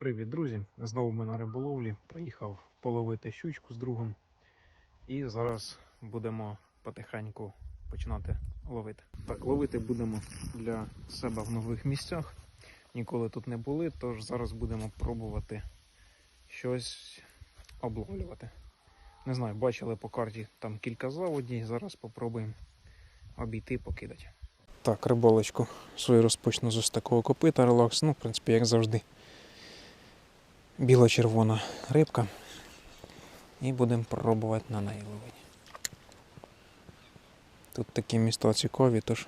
Привіт, друзі! Знову ми на риболовлі. Приїхав половити щучку з другом. І зараз будемо потихеньку починати ловити. Так, ловити будемо для себе в нових місцях. Ніколи тут не були, тож зараз будемо пробувати щось обловлювати. Не знаю, бачили по карті там кілька заводів. Зараз попробуємо обійти, покидати. Так, риболочку свою розпочну з ось такого копита релакс. Ну, в принципі, як завжди біла-червона рибка. І будемо пробувати на неї. Тут такі міста цікаві, тож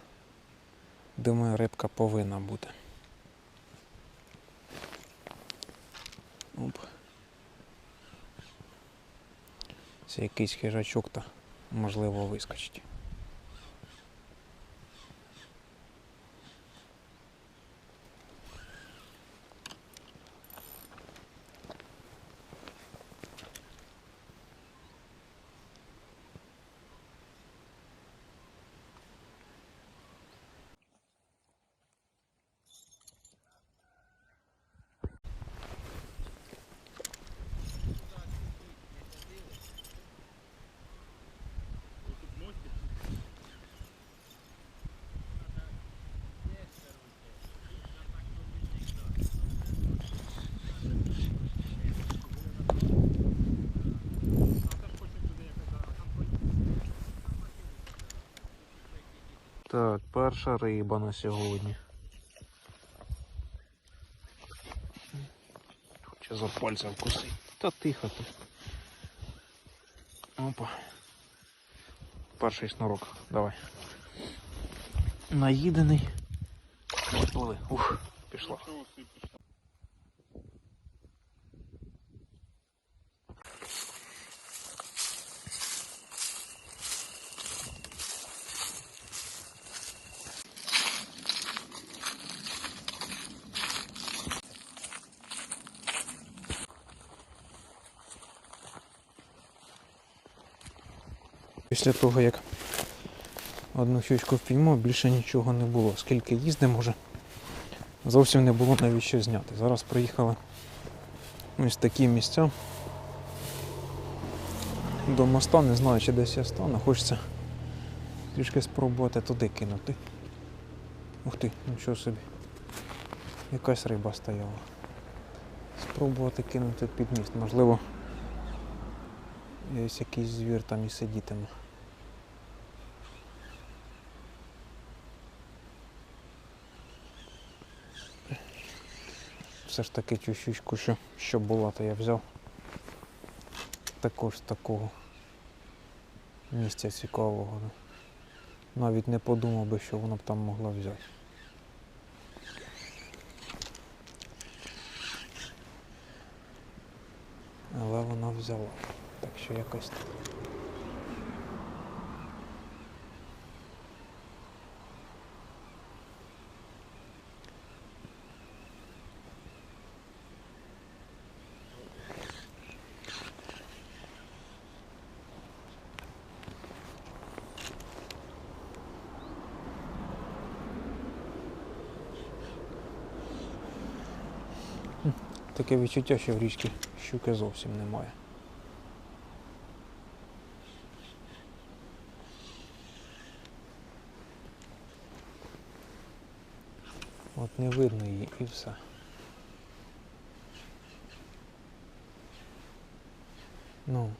думаю, рибка повинна бути. Оп. Це якийсь хижачок та можливо вискочить. Так, перша риба на сьогодні. Хоча за пальцем вкусить. Та тихо ти. Опа. Перший шнурок. Давай. Наїдений. Ух, пішла. Після того, як одну щучку впіймав, більше нічого не було. Скільки їздимо вже, зовсім не було навіть що зняти. Зараз приїхали ось такі місця. До моста, не знаю, чи десь я стану, хочеться трішки спробувати туди кинути. Ух ти, нічого собі. Якась риба стояла. Спробувати кинути під міст. Можливо, ось якийсь звір там і сидітиме. Все ж таки цю щучку, що, що була, то я взяв. Також такого місця цікавого. Навіть не подумав би, що воно б там могло взяти. Але вона взяла. Так що якось так. Таке відчуття, що в річці щуки зовсім немає. От не видно її і все. Ну,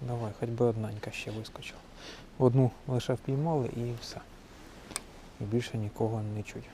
давай, хоч би одненька ще вискочила. Одну лише впіймали і все. І більше нікого не чуть.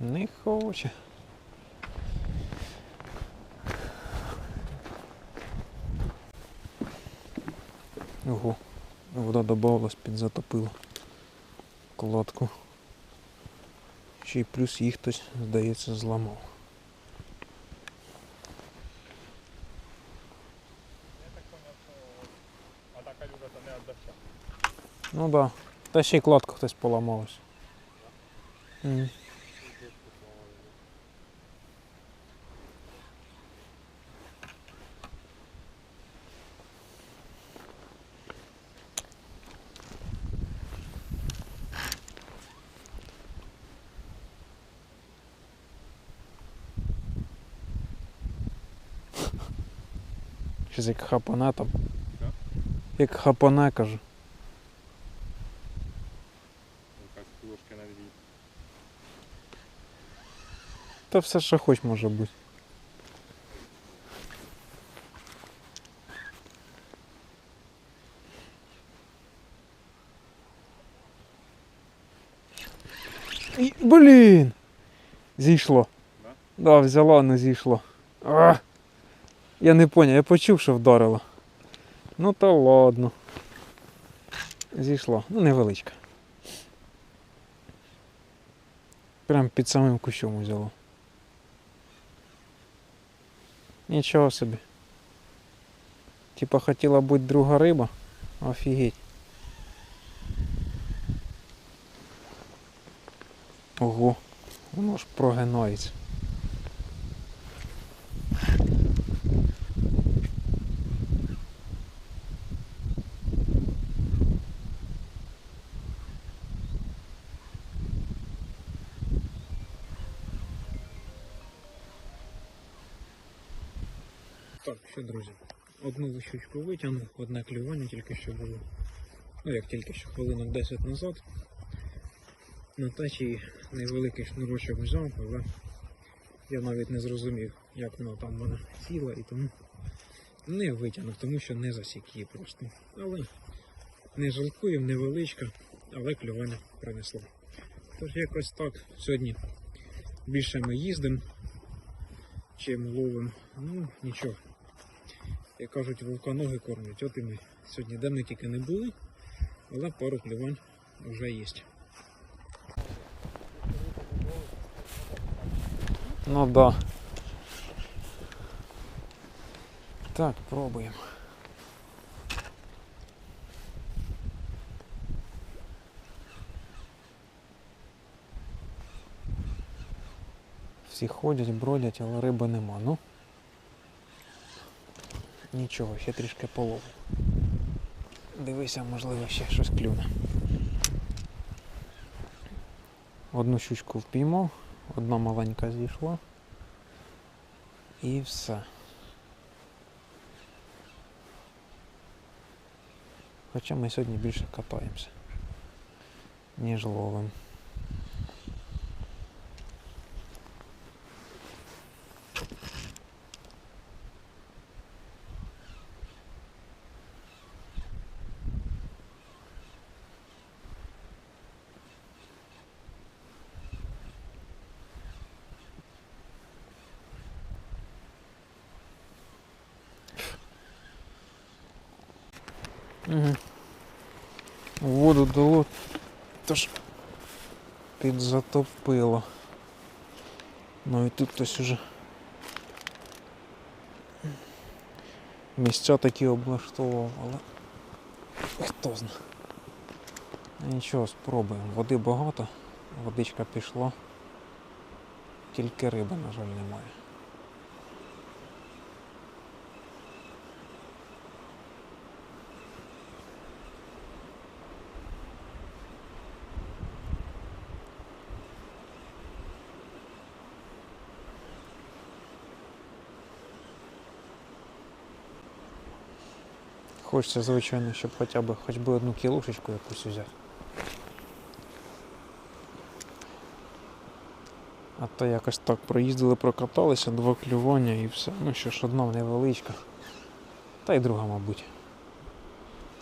Не хоче. Ого, вода додавалась, підзатопила кладку. Ще й плюс їх хтось, здається, зламав. Ну так, да. та ще й кладку хтось поламалась. Mm. Щось як хапане там. Що? Як хапане, кажу. Якась ложка на дві. Та все, що хоч може бути. І, блін! Зійшло. Да? Да, взяла, не зійшло. А! Я не поняв, я почув, що вдарило. Ну та ладно. Зійшло. Ну, невеличка. Прям під самим кущом взяло. Нічого собі. Типа хотіла бути друга риба. Офігеть. Ого, воно ж прогинається. Так, що, друзі, одну щучку витягнув, одне клювання тільки що було. Ну як тільки що хвилинок 10 назад. На течії невеликий шнурочок взяв, але я навіть не зрозумів, як воно там вона сіла і тому не витягнув, тому що не засік її просто. Але не жалкую, невеличка, але клювання принесло. Тож якось так сьогодні більше ми їздимо, чим ловимо. Ну нічого. Як кажуть, вулканоги кормлять. От і ми сьогодні де ми тільки не були, але пару клювань вже є. Ну да. Так, пробуємо. Всі ходять, бродять, але риби нема. Ну. Нічого, ще трішки полову. Дивися, можливо, ще щось клюне. Одну щучку впіймав, одна маленька зійшла. І все. Хоча ми сьогодні більше катаємося, ніж ловимо. Угу. Воду дало, тож підзатопило. Ну і тут хтось уже місця такі облаштовував, але хто знає. Нічого, спробуємо. Води багато, водичка пішла. Тільки риби, на жаль, немає. Хочеться, звичайно, щоб хоча б хоч би одну кілушечку якусь взяти. А то якось так проїздили, прокаталися, два клювання і все. Ну що ж, одна невеличка. Та й друга, мабуть.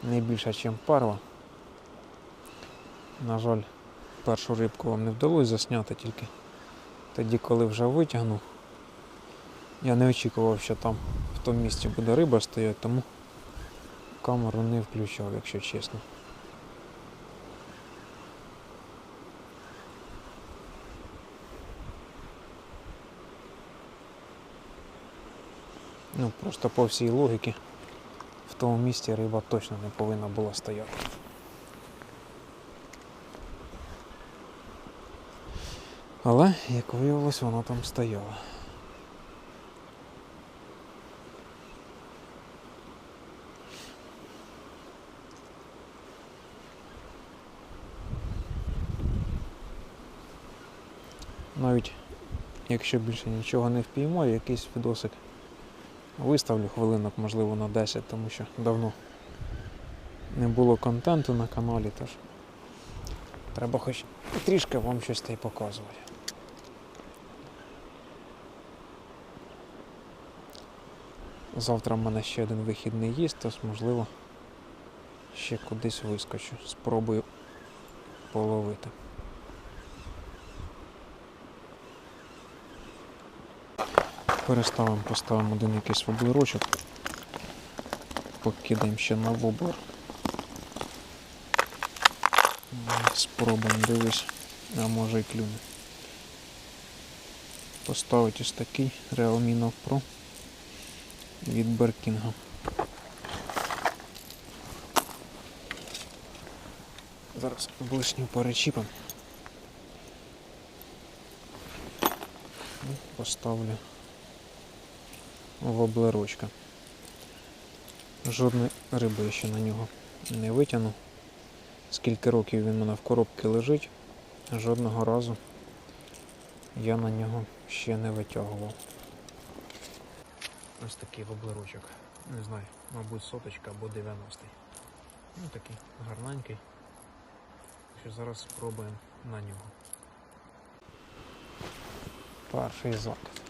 Не більша, ніж парва. На жаль, першу рибку вам не вдалося засняти тільки тоді, коли вже витягнув. Я не очікував, що там в тому місці буде риба стояти, тому камеру не включав, якщо чесно. Ну, просто по всій логіки в тому місці риба точно не повинна була стояти. Але, як виявилось, вона там стояла. Навіть якщо більше нічого не впіймаю, якийсь відосик виставлю хвилинок, можливо, на 10, тому що давно не було контенту на каналі, тож треба хоч трішки вам щось та й показувати. Завтра в мене ще один вихідний є, тож можливо ще кудись вискочу. Спробую половити. Переставимо, поставимо один якийсь воблерочок. Покидаємо ще на воблер. Спробуємо, дивись, а може і клюне. Поставить ось такий Realme Nov Pro від Беркінга. Зараз блишню перечіпом. Ну, Поставлю воблерочка. Жодної риби я ще на нього не витягнув. Скільки років він у мене в коробці лежить, жодного разу я на нього ще не витягував. Ось такий воблерочок. Не знаю, мабуть, соточка або 90-й. Ну такий гарненький. Що зараз спробуємо на нього. Перший закид.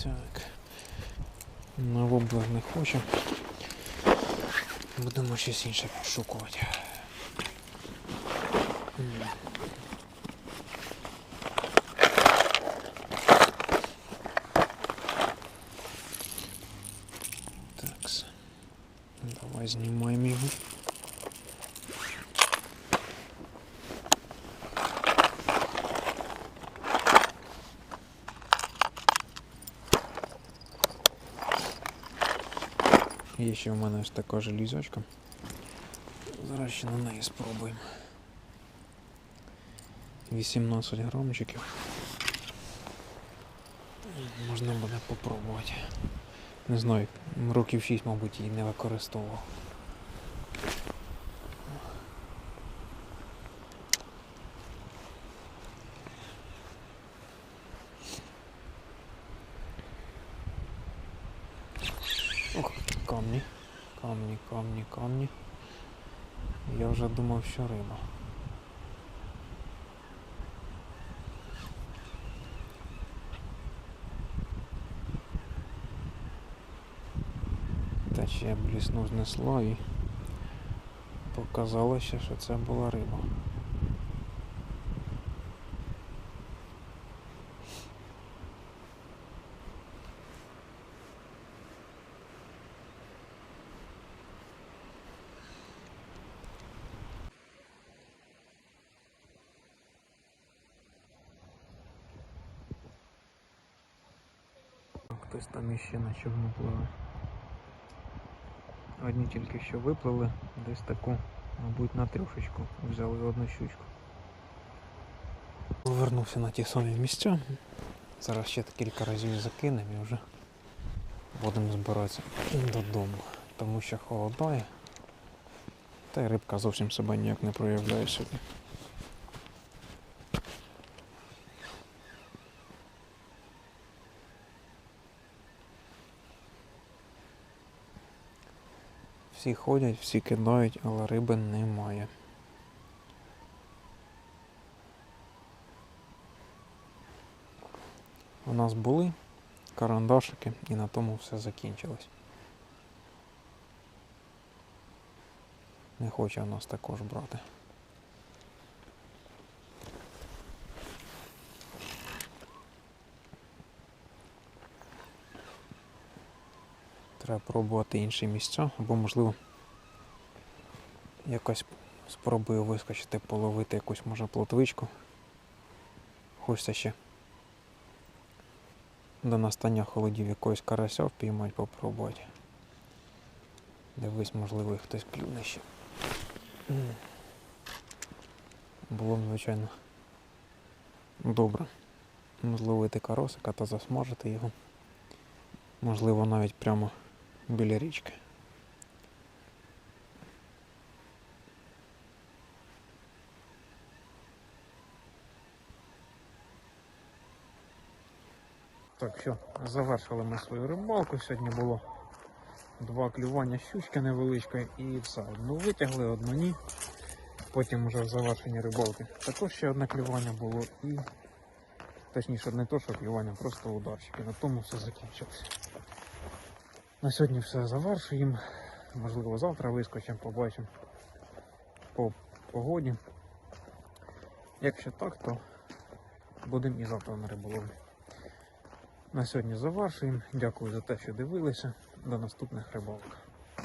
Так. На воблер не хочу. Будемо щось інше підшукувати. М. Такс. Давай знімаємо Є ще в мене ж така желізочка. Зараз ще на неї спробуємо. 18 грамчиків. Можна буде попробувати. Не знаю, років 6, мабуть, її не використовував. Ох, камні, камні, камні. Я вже думав, що риба. Та ще бліснув знесло і показалося, що це була риба. Хтось там іще на човну пливе. Одні тільки що випливли, десь таку, мабуть, на трьошечку взяли одну щучку. Повернувся на ті самі місця. Зараз ще кілька разів закинемо і вже будемо збиратися додому, тому що холодає. Та й рибка зовсім себе ніяк не проявляє сьогодні. Всі ходять, всі кидають, але риби немає. У нас були карандашики і на тому все закінчилось. не хоче у нас також брати. Треба пробувати інші місця, або можливо якось спробую вискочити, половити якусь може плотвичку. Хочеться ще до настання холодів якогось карася впіймати, попробувати. Дивись, можливо, хтось клюне ще. Було б, звичайно, добре зловити каросика та засмажити його. Можливо, навіть прямо біля річки. Так, що, завершили ми свою рибалку. Сьогодні було два клювання щучки невеличкої і все. Одну витягли, одну ні. Потім вже в завершенні рибалки також ще одне клювання було і точніше не то, що клювання, просто ударчики. На тому все закінчилося. На сьогодні все завершуємо. Можливо, завтра вискочимо, побачимо по погоді. Якщо так, то будемо і завтра на риболовлі. На сьогодні завершуємо. Дякую за те, що дивилися. До наступних рибалок.